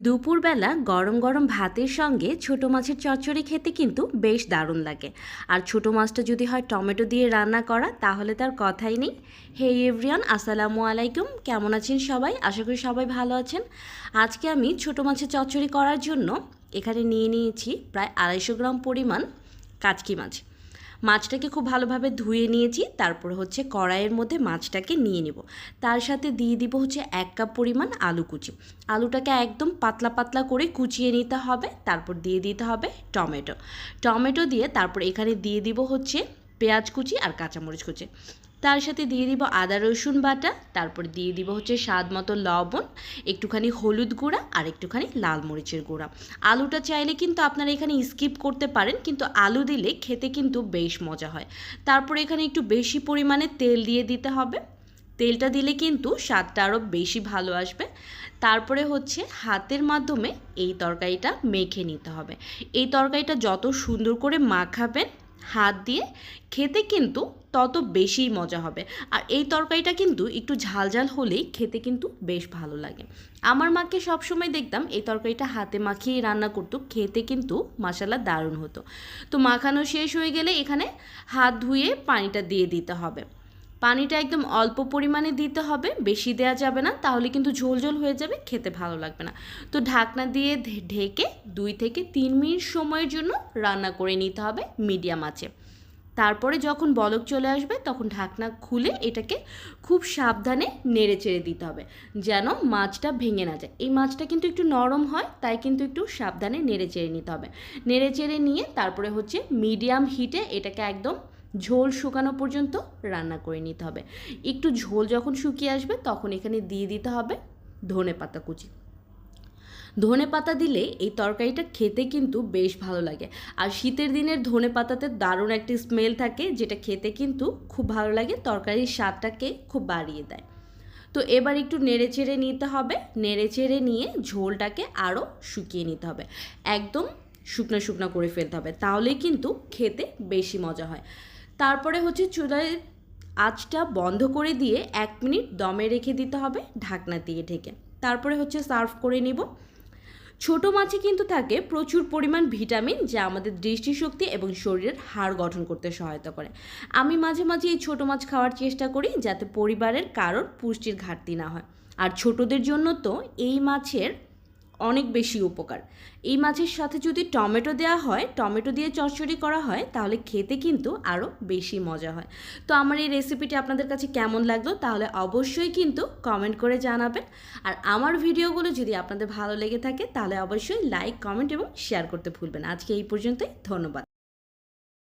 দুপুরবেলা গরম গরম ভাতের সঙ্গে ছোট মাছের চচ্চড়ি খেতে কিন্তু বেশ দারুণ লাগে। আর ছোট মাছটা যদি হয় টমেটো দিয়ে রান্না করা, তাহলে তার কথাই নেই। হে এভরিয়ান আসসালামু আলাইকুম। কেমন আছেন সবাই? আশা করি সবাই ভালো আছেন। আজকে আমি ছোট মাছের চচ্চড়ি করার জন্য এখানে নিয়ে নিয়েছি প্রায় আড়াইশো গ্রাম পরিমাণ কাচকি মাছ। মাছটাকে খুব ভালোভাবে ধুয়ে নিয়েছি, তারপর হচ্ছে কড়াইয়ের মধ্যে মাছটাকে নিয়ে নেব। তার সাথে দিয়ে দিব হচ্ছে এক কাপ পরিমাণ আলু কুচি। আলুটাকে একদম পাতলা পাতলা করে কুচিয়ে নিতে হবে, তারপর দিয়ে দিতে হবে টমেটো। টমেটো দিয়ে তারপর এখানে দিয়ে দিব হচ্ছে পেঁয়াজ কুচি আর কাঁচামরিচ কুচি। তার সাথে দিয়ে দিব আদা, রসুন বাটা, তারপর দিয়ে দিব হচ্ছে স্বাদ মতো লবণ, একটুখানি হলুদ গুঁড়া আর একটুখানি লাল মরিচের গুঁড়া। আলুটা চাইলে কিন্তু আপনারা এখানে স্কিপ করতে পারেন, কিন্তু আলু দিলে খেতে কিন্তু বেশ মজা হয়। তারপর এখানে একটু বেশি পরিমাণে তেল দিয়ে দিতে হবে। তেলটা দিলে কিন্তু স্বাদটা আরও বেশি ভালো আসবে। তারপরে হচ্ছে হাতের মাধ্যমে এই তরকারিটা মেখে নিতে হবে। এই তরকারিটা যত সুন্দর করে মাখাবেন হাত দিয়ে খেতে কিন্তু তত বেশি মজা হবে। আর এই তরকারিটা কিন্তু একটু ঝাল ঝাল হলেই খেতে কিন্তু বেশ ভালো লাগে। আমার মাকে সবসময় দেখতাম এই তরকারিটা হাতে মাখিয়ে রান্না করতো, খেতে কিন্তু মশালা দারুণ হতো। তো মাখানো শেষ হয়ে গেলে এখানে হাত ধুয়ে পানিটা দিয়ে দিতে হবে। পানিটা একদম অল্প পরিমাণে দিতে হবে, বেশি দেওয়া যাবে না, তাহলে কিন্তু ঝোল ঝোল হয়ে যাবে, খেতে ভালো লাগবে না। তো ঢাকনা দিয়ে ঢেকে দুই থেকে তিন মিনিট সময়ের জন্য রান্না করে নিতে হবে মিডিয়াম আঁচে। তারপরে যখন বলক চলে আসবে, তখন ঢাকনা খুলে এটাকে খুব সাবধানে নেড়ে চেড়ে দিতে হবে, যেন মাছটা ভেঙে না যায়। এই মাছটা কিন্তু একটু নরম হয়, তাই কিন্তু একটু সাবধানে নেড়ে চেড়ে নিতে হবে। নেড়ে চেড়ে নিয়ে তারপরে হচ্ছে মিডিয়াম হিটে এটাকে একদম ঝোল শুকানো পর্যন্ত রান্না করে নিতে হবে। একটু ঝোল যখন শুকিয়ে আসবে তখন এখানে দিয়ে দিতে হবে ধনে পাতা কুচি। ধনে পাতা দিলে এই তরকারিটা খেতে কিন্তু বেশ ভালো লাগে। আর শীতের দিনের ধনে পাতাতে দারুণ একটি স্মেল থাকে যেটা খেতে কিন্তু খুব ভালো লাগে, তরকারির স্বাদটাকে খুব বাড়িয়ে দেয়। তো এবার একটু নেড়ে চেড়ে নিতে হবে, নেড়ে চেড়ে নিয়ে ঝোলটাকে আরও শুকিয়ে নিতে হবে। একদম শুকনো শুকনো করে ফেলতে হবে, তাহলেই কিন্তু খেতে বেশি মজা হয়। তারপরে হচ্ছে চুলায় আঁচটা বন্ধ করে দিয়ে এক মিনিট দমে রেখে দিতে হবে ঢাকনা দিয়ে ঢেকে। তারপরে হচ্ছে সার্ভ করে নিব। ছোট মাছে কিন্তু থাকে প্রচুর পরিমাণ ভিটামিন যা আমাদের দৃষ্টিশক্তি এবং শরীরের হাড় গঠন করতে সহায়তা করে। আমি মাঝে মাঝে এই ছোট মাছ খাওয়ার চেষ্টা করি যাতে পরিবারের কারোর পুষ্টির ঘাটতি না হয়। আর ছোটদের জন্য তো এই মাছের অনেক বেশি উপকার। এই মাছের সাথে যদি টমেটো দেওয়া হয়, টমেটো দিয়ে চচ্চড়ি করা হয়, তাহলে খেতে কিন্তু আরও বেশি মজা হয়। তো আমার এই রেসিপিটি আপনাদের কাছে কেমন লাগল, তাহলে অবশ্যই কিন্তু কমেন্ট করে জানাবেন। আর আমার ভিডিওগুলো যদি আপনাদের ভালো লেগে থাকে, তাহলে অবশ্যই লাইক, কমেন্ট এবং শেয়ার করতে ভুলবেন আজকে এই পর্যন্তই, ধন্যবাদ।